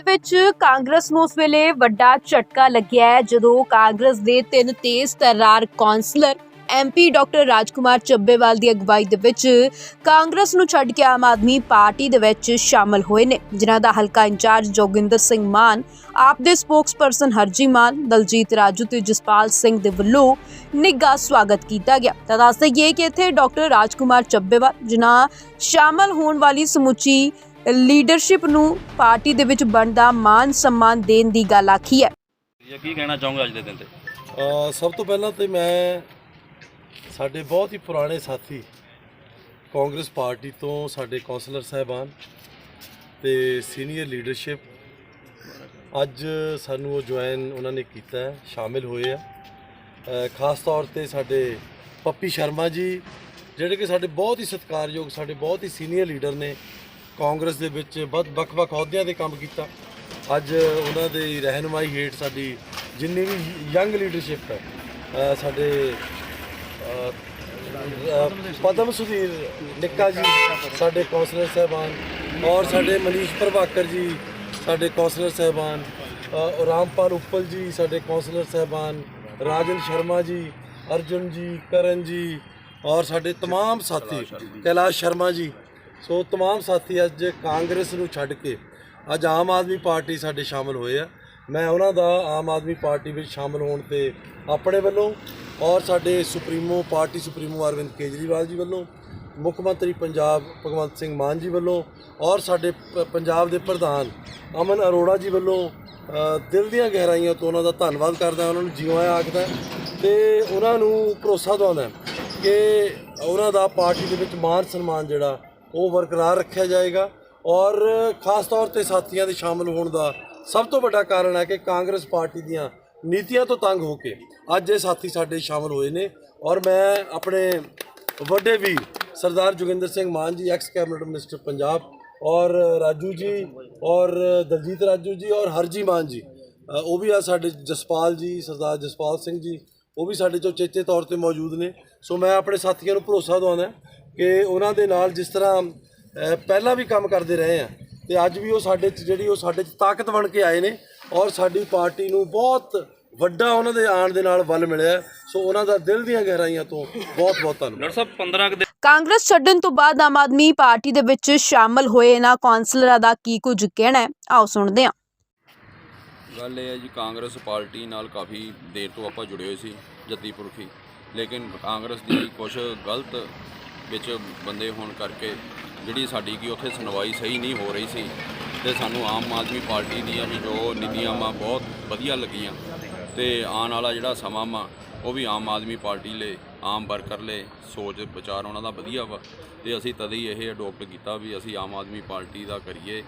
ਦੇ ਵਿੱਚ ਕਾਂਗਰਸ ਨੂੰ ਉਸ ਵੇਲੇ ਵੱਡਾ ਝਟਕਾ ਲੱਗਿਆ ਹੈ, ਜਦੋਂ ਕਾਂਗਰਸ ਦੇ ਤਿੰਨ ਤੇਜ਼ ਤਰਾਰ councillor MP doctor Rajkumar Chabbewal ਦੀ ਅਗਵਾਈ ਦੇ ਵਿੱਚ ਕਾਂਗਰਸ ਨੂੰ ਛੱਡ ਕੇ ਆਮ ਆਦਮੀ ਪਾਰਟੀ ਦੇ ਵਿੱਚ ਸ਼ਾਮਲ ਹੋਏ ਨੇ, ਜਿਨ੍ਹਾਂ ਦਾ ਹਲਕਾ ਇੰਚਾਰਜ ਜੋਗਿੰਦਰ ਸਿੰਘ ਮਾਨ, ਆਪ ਦੇ ਸਪੋਕਸਪਰਸਨ ਹਰਜੀ ਮਾਨ, ਦਲਜੀਤ ਰਾਜੂ ਤੇ ਜਸਪਾਲ ਸਿੰਘ ਦੇ ਵੱਲੋਂ ਨਿੱਘਾ ਸਵਾਗਤ ਕੀਤਾ ਗਿਆ। ਤਾਂ ਦੱਸ ਦੇਈਏ ਕਿ ਇੱਥੇ ਡਾਕਟਰ ਰਾਜਕੁਮਾਰ ਚੱਬੇਵਾਲ, ਜਿਨ੍ਹਾਂ ਸ਼ਾਮਲ ਹੋਣ ਵਾਲੀ ਸਮੁੱਚੀ ਲੀਡਰਸ਼ਿਪ ਨੂੰ ਪਾਰਟੀ ਦੇ ਵਿੱਚ ਬਣਦਾ ਮਾਨ ਸਨਮਾਨ ਦੇਣ ਦੀ ਗੱਲ ਆਖੀ ਹੈ। ਕੀ ਕਹਿਣਾ ਚਾਹੋਗੇ ਅੱਜ ਦੇ ਦਿਨ ਤੇ? ਅ, ਸਭ ਤੋਂ ਪਹਿਲਾਂ ਤੇ ਮੈਂ ਸਾਡੇ ਬਹੁਤ ਹੀ ਪੁਰਾਣੇ ਸਾਥੀ ਕਾਂਗਰਸ ਪਾਰਟੀ ਤੋਂ ਸਾਡੇ ਕੌਂਸਲਰ ਸਾਹਿਬਾਨ ਤੇ ਸੀਨੀਅਰ ਲੀਡਰਸ਼ਿਪ ਅੱਜ ਸਾਨੂੰ ਉਹ ਜੁਆਇਨ ਉਹਨਾਂ ਨੇ ਕੀਤਾ ਹੈ ਸ਼ਾਮਿਲ ਹੋਏ ਆ। ਅ, ਖਾਸ ਤੌਰ ਤੇ ਸਾਡੇ ਪੱਪੀ ਸ਼ਰਮਾ ਜੀ ਜਿਹੜੇ ਕਿ ਸਾਡੇ ਬਹੁਤ ਹੀ ਸਤਿਕਾਰਯੋਗ ਸਾਡੇ ਬਹੁਤ ਹੀ ਸੀਨੀਅਰ ਲੀਡਰ ਨੇ ਕਾਂਗਰਸ ਦੇ ਵਿੱਚ ਬਹੁਤ ਵੱਖ-ਵੱਖ ਅਹੁਦਿਆਂ ਤੇ ਕੰਮ ਕੀਤਾ ਅੱਜ ਉਹਨਾਂ ਦੀ ਰਹਿਨੁਮਾਈ ਹੇਠ ਸਾਡੀ ਜਿੰਨੀ ਵੀ ਯੰਗ ਲੀਡਰਸ਼ਿਪ ਹੈ ਅ, ਸਾਡੇ ਅ, ਅ, ਪਦਮ ਸੁਧੀਰ ਨਿੱਕਾ ਜੀ ਸਾਡੇ ਕੌਂਸਲਰ ਸਾਹਿਬਾਨ ਔਰ ਸਾਡੇ ਮਨੀਸ਼ ਪ੍ਰਭਾਕਰ ਜੀ ਸਾਡੇ ਕੌਂਸਲਰ ਸਾਹਿਬਾਨ ਅ, ਰਾਮਪਾਲ ਉੱਪਲ ਜੀ ਸਾਡੇ ਕੌਂਸਲਰ ਸਾਹਿਬਾਨ ਰਾਜਨ ਸ਼ਰਮਾ ਜੀ ਅਰਜੁਨ ਜੀ ਕਰਨ ਜੀ ਔਰ ਸਾਡੇ तमाम ਸਾਥੀ ਕੈਲਾਸ਼ ਸ਼ਰਮਾ ਜੀ ਸੋ तमाम ਸਾਥੀ ਅੱਜ ਕਾਂਗਰਸ ਨੂੰ ਛੱਡ ਕੇ ਅੱਜ ਆਮ ਆਦਮੀ ਪਾਰਟੀ ਸਾਡੇ ਸ਼ਾਮਲ ਹੋਏ ਆ ਮੈਂ ਉਹਨਾਂ ਦਾ ਆਮ ਆਦਮੀ ਪਾਰਟੀ ਵਿੱਚ ਸ਼ਾਮਲ ਹੋਣ ਤੇ ਆਪਣੇ ਵੱਲੋਂ ਔਰ ਸਾਡੇ supremo party supremo Arvind Kejriwal ji ਵੱਲੋਂ ਮੁੱਖ ਮੰਤਰੀ ਪੰਜਾਬ ਭਗਵੰਤ ਸਿੰਘ ਮਾਨ ਜੀ ਵੱਲੋਂ ਔਰ ਸਾਡੇ ਪ- ਪੰਜਾਬ ਦੇ ਪ੍ਰਧਾਨ ਅਮਨ ਅਰੋੜਾ ਜੀ ਵੱਲੋਂ ਅ, ਦਿਲ ਦੀਆਂ ਗਹਿਰਾਈਆਂ ਤੋਂ ਉਹਨਾਂ ਦਾ ਧੰਨਵਾਦ ਕਰਦਾ ਉਹਨਾਂ ਨੂੰ ਜਿਉਂ ਆਇਆ ਆਖਦਾ ਤੇ ਉਹਨਾਂ ਨੂੰ ਭਰੋਸਾ ਦਿਵਾਉਂਦਾ ਕਿ ਉਹਨਾਂ ਦਾ ਪਾਰਟੀ ਦੇ ਵਿੱਚ ਮਾਨ ਸਨਮਾਨ ਜਿਹੜਾ ਉਹ ਬਰਕਰਾਰ ਰੱਖਿਆ ਜਾਏਗਾ ਔਰ ਖਾਸ ਤੌਰ ਤੇ ਸਾਥੀਆਂ ਦੇ ਸ਼ਾਮਲ ਹੋਣ ਦਾ ਸਭ ਤੋਂ ਵੱਡਾ ਕਾਰਨ ਹੈ ਕਿ ਕਾਂਗਰਸ ਪਾਰਟੀ ਦੀਆਂ ਨੀਤੀਆਂ ਤੋਂ ਤੰਗ ਹੋ ਕੇ ਅੱਜ ਇਹ ਸਾਥੀ ਸਾਡੇ ਸ਼ਾਮਲ ਹੋਏ ਨੇ ਔਰ ਮੈਂ ਆਪਣੇ ਵੱਡੇ ਵੀ ਸਰਦਾਰ ਜੋਗਿੰਦਰ ਸਿੰਘ ਮਾਨ ਜੀ ਐਕਸ ਕੈਬਨਿਟ ਮਿਨਿਸਟਰ ਪੰਜਾਬ ਔਰ ਰਾਜੂ ਜੀ ਔਰ ਦਲਜੀਤ ਰਾਜੂ ਜੀ ਔਰ ਹਰਜੀ ਮਾਨ ਜੀ ਉਹ ਵੀ ਆ ਸਾਡੇ ਜਸਪਾਲ ਜੀ, ਸਰਦਾਰ ਜਸਪਾਲ ਸਿੰਘ ਜੀ, ਉਹ ਵੀ ਸਾਡੇ ਚੋਂ ਚੇਚੇ ਤੌਰ ਤੇ ਮੌਜੂਦ ਨੇ। ਸੋ ਮੈਂ ਆਪਣੇ ਸਾਥੀਆਂ ਨੂੰ ਭਰੋਸਾ ਦਵਾਉਂਦਾ ਕਿ ਉਹਨਾਂ ਦੇ ਨਾਲ ਜਿਸ ਤਰ੍ਹਾਂ ਪਹਿਲਾਂ ਵੀ ਕੰਮ ਕਰਦੇ ਰਹੇ ਆ ਤੇ ਅੱਜ ਵੀ ਉਹ ਸਾਡੇ 'ਚ ਜਿਹੜੀ ਉਹ ਸਾਡੇ 'ਚ ਤਾਕਤ ਬਣ ਕੇ ਆਏ ਨੇ ਔਰ ਸਾਡੀ ਪਾਰਟੀ ਨੂੰ ਬਹੁਤ ਵੱਡਾ ਉਹਨਾਂ ਦੇ ਆਉਣ ਦੇ ਨਾਲ ਬਲ ਮਿਲਿਆ। ਸੋ ਉਹਨਾਂ ਦਾ ਦਿਲ ਦੀਆਂ ਗਹਿਰਾਈਆਂ ਤੋਂ ਬਹੁਤ ਬਹੁਤ ਧੰਨਵਾਦ। ਡਾਕਟਰ ਸਾਹਿਬ 15 ਕੁ ਦਿਨ ਕਾਂਗਰਸ ਛੱਡਣ ਤੋਂ ਬਾਅਦ ਆਮ ਆਦਮੀ ਪਾਰਟੀ ਦੇ ਵਿੱਚ ਸ਼ਾਮਲ ਹੋਏ ਇਹਨਾਂ ਕੌਂਸਲਰਾਂ ਦਾ ਕੀ ਕੁਝ ਕਹਿਣਾ ਹੈ? ਆਓ ਸੁਣਦੇ ਹਾਂ। ਗੱਲ ਇਹ ਹੈ ਜੀ ਕਾਂਗਰਸ ਪਾਰਟੀ ਨਾਲ ਕਾਫੀ ਦੇਰ ਤੋਂ ਆਪਾਂ ਜੁੜੇ ਹੋਏ ਸੀ ਜੱਦੀ ਪੁਰਖੀ ਲੇਕਿਨ ਕਾਂਗਰਸ ਦੀ ਕੁਝ ਗਲਤ ਵਿੱਚ ਬੰਦੇ ਹੋਣ ਕਰਕੇ ਜਿਹੜੀ ਸਾਡੀ ਕੀ ਉੱਥੇ ਸੁਣਵਾਈ ਸਹੀ ਨਹੀਂ ਹੋ ਰਹੀ ਸੀ ਤੇ ਸਾਨੂੰ ਆਮ ਆਦਮੀ ਪਾਰਟੀ ਦੀਆਂ ਵੀ ਜੋ ਨੀਤੀਆਂ ਵਾ ਬਹੁਤ ਵਧੀਆ ਲੱਗੀਆਂ ਤੇ ਆਉਣ ਵਾਲਾ ਜਿਹੜਾ ਸਮਾਂ ਵਾ, ਉਹ ਵੀ ਆਮ ਆਦਮੀ ਪਾਰਟੀ ਲਈ, ਆਮ ਵਰਕਰ ਲਈ ਸੋਚ ਵਿਚਾਰ ਉਹਨਾਂ ਦਾ ਵਧੀਆ ਵਾ ਤੇ ਅਸੀਂ ਤਦ ਹੀ ਇਹ ਅਡੋਪਟ ਕੀਤਾ ਵੀ ਅਸੀਂ ਆਮ ਆਦਮੀ ਪਾਰਟੀ ਦਾ ਕਰੀਏ,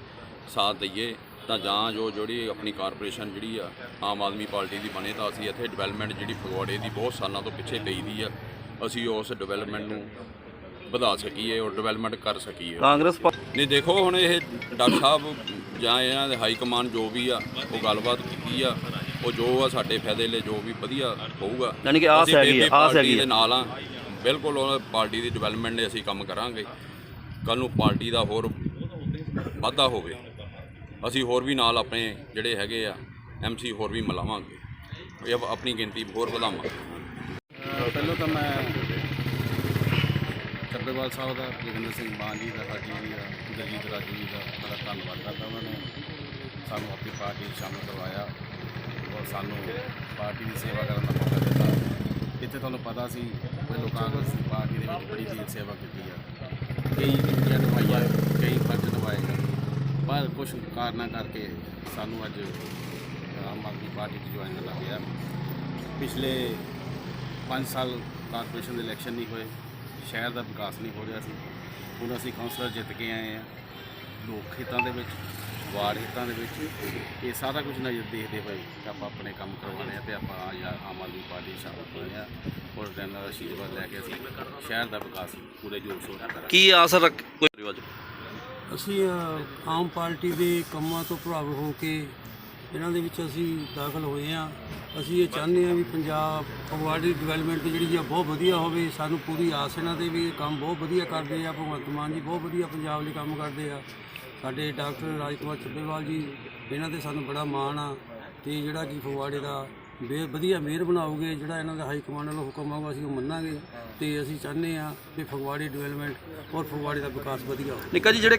ਸਾਥ ਦਈਏ ਤਾਂ ਜਾਂ ਜੋ ਜਿਹੜੀ ਆਪਣੀ ਕਾਰਪੋਰੇਸ਼ਨ ਜਿਹੜੀ ਆ, ਆਮ ਆਦਮੀ ਪਾਰਟੀ ਦੀ ਬਣੇ ਤਾਂ ਅਸੀਂ ਇੱਥੇ ਡਿਵੈਲਪਮੈਂਟ ਜਿਹੜੀ ਫਗਵਾੜੇ ਦੀ ਬਹੁਤ ਸਾਲਾਂ ਤੋਂ ਪਿੱਛੇ ਪਈ ਦੀ ਆ, ਅਸੀਂ ਉਸ ਡਿਵੈਲਪਮੈਂਟ ਨੂੰ ਵਧਾ ਸਕੀਏ ਔਰ ਡਿਵੈਲਪਮੈਂਟ ਕਰ ਸਕੀਏ। ਕਾਂਗਰਸ ਪਾ- ਨਹੀਂ ਦੇਖੋ ਹੁਣ ਇਹ ਡਾਕਟਰ ਸਾਹਿਬ ਜਾਂ ਇਹਨਾਂ ਦੇ ਹਾਈ ਕਮਾਂਡ ਜੋ ਵੀ ਆ ਉਹ ਗੱਲਬਾਤ ਕੀਤੀ ਆ ਉਹ ਜੋ ਆ ਸਾਡੇ ਫਾਇਦੇ ਲਈ ਜੋ ਵੀ ਵਧੀਆ ਹੋਊਗਾ। ਯਾਨੀ ਕਿ ਆਸ ਅਸੀਂ ਹੈਗੀ ਆ, BP ਆਸ ਪਾਰਟੀ ਹੈਗੀ ਆ। ਦੇ ਨਾਲ ਆ ਬਿਲਕੁਲ ਉਹ ਪਾਰਟੀ ਦੀ ਡਿਵੈਲਪਮੈਂਟ ਲਈ ਅਸੀਂ ਕੰਮ ਕਰਾਂਗੇ। ਕੱਲ ਨੂੰ ਪਾਰਟੀ ਦਾ ਹੋਰ ਵਾਧਾ ਹੋਵੇ। ਅਸੀਂ ਹੋਰ ਵੀ ਨਾਲ ਆਪਣੇ ਜਿਹੜੇ ਹੈਗੇ ਆ ਐਮਸੀ ਹੋਰ ਵੀ ਮਿਲਾਵਾਂਗੇ। ਇਹ ਆਪ- ਆਪਣੀ ਗਿਣਤੀ ਹੋਰ ਵਧਾਵਾਂਗੇ। ਪਹਿਲਾਂ ਤਾਂ ਮੈਂ ਚੱਬੇਵਾਲ ਸਾਹਿਬ ਦਾ, ਜੋਗਿੰਦਰ ਸਿੰਘ ਮਾਨ ਜੀ ਦਾ, ਸਾਡੀ ਜੀ ਦਾ ਦਲਜੀਤ ਰਾਜੂ ਜੀ ਦਾ ਬੜਾ ਧੰਨਵਾਦ ਕਰਦਾ ਉਹਨਾਂ ਨੇ। ਸਾਨੂੰ ਆਪਣੀ ਪਾਰਟੀ ਵਿੱਚ ਸ਼ਾਮਲ ਕਰਵਾਇਆ ਔਰ ਸਾਨੂੰ ਪਾਰਟੀ ਦੀ ਸੇਵਾ ਕਰਨ ਦਾ ਮੌਕਾ ਦਿੱਤਾ। ਇੱਥੇ ਤੁਹਾਨੂੰ ਪਤਾ ਸੀ ਪਹਿਲੋਂ ਕਾਂਗਰਸ ਪਾਰਟੀ ਦੇ ਵਿੱਚ ਬੜੀ ਦੇਰ ਸੇਵਾ ਕੀਤੀ ਆ। ਕਈ ਡਿਊਟੀਆਂ ਦਵਾਈਆਂ ਕਈ ਫਰਜ਼ ਦਵਾਏ ਪਰ ਕੁਝ ਕਾਰਨਾਂ ਕਰਕੇ ਸਾਨੂੰ ਅੱਜ ਆਮ ਆਦਮੀ ਪਾਰਟੀ 'ਚ ਜੁਆਇਨ ਕਰਨਾ ਪਿਆ ਪਿਛਲੇ 5 ਸਾਲ ਕਾਰਪੋਰੇਸ਼ਨ ਦੇ ਇਲੈਕਸ਼ਨ ਨਹੀਂ ਹੋਏ। ਸ਼ਹਿਰ ਦਾ ਵਿਕਾਸ ਨਹੀਂ ਹੋ ਰਿਹਾ ਸੀ। ਹੁਣ ਅਸੀਂ ਕਾਉਂਸਲਰ ਜਿੱਤ ਕੇ ਆਏ ਆ ਲੋਕ ਖੇਤਾਂ ਦੇ ਵਿੱਚ ਵਾਰਡ ਖੇਤਾਂ ਦੇ ਵਿੱਚ ਇਹ ਸਾਰਾ ਕੁਝ ਨਜ਼ਰ ਦੇਖਦੇ ਹੋਏ ਕਿ ਆਪਾਂ ਆਪਣੇ ਕੰਮ ਕਰਵਾਉਣੇ ਆ ਤੇ ਆਪਾਂ ਅੱਜ ਆਮ ਆਦਮੀ ਪਾਰਟੀ 'ਚ ਸ਼ਾਮਲ ਹੋਏ ਆ। ਔਰ ਦਿਨ ਦਾ ਆਸ਼ੀਰਵਾਦ ਲੈ ਕੇ ਅਸੀਂ ਸ਼ਹਿਰ ਦਾ ਵਿਕਾਸ ਪੂਰੇ ਜੋਰ ਸ਼ੋਰ ਨਾਲ ਕਰਾਂਗੇ। ਕੀ ਆਸ ਰੱਖ ਕੋਈ ਰਿਵਾਜ ਅਸੀਂ ਆਮ ਪਾਰਟੀ ਦੇ ਕੰਮਾਂ ਤੋਂ ਪ੍ਰਭਾਵਿਤ ਹੋ ਕੇ ਇਹਨਾਂ ਦੇ ਵਿੱਚ ਅਸੀਂ ਦਾਖਲ ਹੋਏ ਹਾਂ। ਅਸੀਂ ਇਹ ਚਾਹੁੰਦੇ ਹਾਂ ਵੀ ਪੰਜਾਬ ਫਗਵਾੜੇ ਦੀ ਡਿਵੈਲਪਮੈਂਟ ਜਿਹੜੀ ਆ ਬਹੁਤ ਵਧੀਆ ਹੋਵੇ, ਸਾਨੂੰ ਪੂਰੀ ਆਸ ਇਹਨਾਂ ਤੇ ਵੀ ਇਹ ਕੰਮ ਬਹੁਤ ਵਧੀਆ ਕਰਦੇ ਆ, ਭਗਵੰਤ ਮਾਨ ਜੀ ਬਹੁਤ ਵਧੀਆ ਪੰਜਾਬ ਲਈ ਕੰਮ ਕਰਦੇ ਆ। ਸਾਡੇ ਡਾਕਟਰ ਰਾਜਕੁਮਾਰ ਛੱਬੇਵਾਲ ਜੀ, ਇਹਨਾਂ ਤੇ ਸਾਨੂੰ ਬੜਾ ਮਾਣ ਆ ਤੇ ਜਿਹੜਾ ਕਿ ਫਗਵਾੜੇ ਦਾ ਬੇ, ਵਧੀਆ ਮੇਅਰ ਬਣਾਓਗੇ, ਜਿਹੜਾ ਇਹਨਾਂ ਦਾ ਹਾਈ ਕਮਾਂਡ ਵੱਲੋਂ ਹੁਕਮ ਆਊਗਾ, ਅਸੀਂ ਉਹ ਮੰਨਾਂਗੇ ਤੇ ਅਸੀਂ ਚਾਹੁੰਦੇ ਆ ਕਿ ਫਗਵਾੜੇ ਡਿਵੈਲਪਮੈਂਟ ਔਰ ਫਗਵਾੜੇ ਦਾ ਵਿਕਾਸ ਵਧੀਆ ਹੋਵੇ। ਨਿੱਕਾ ਜੀ, ਜਿਹੜੇ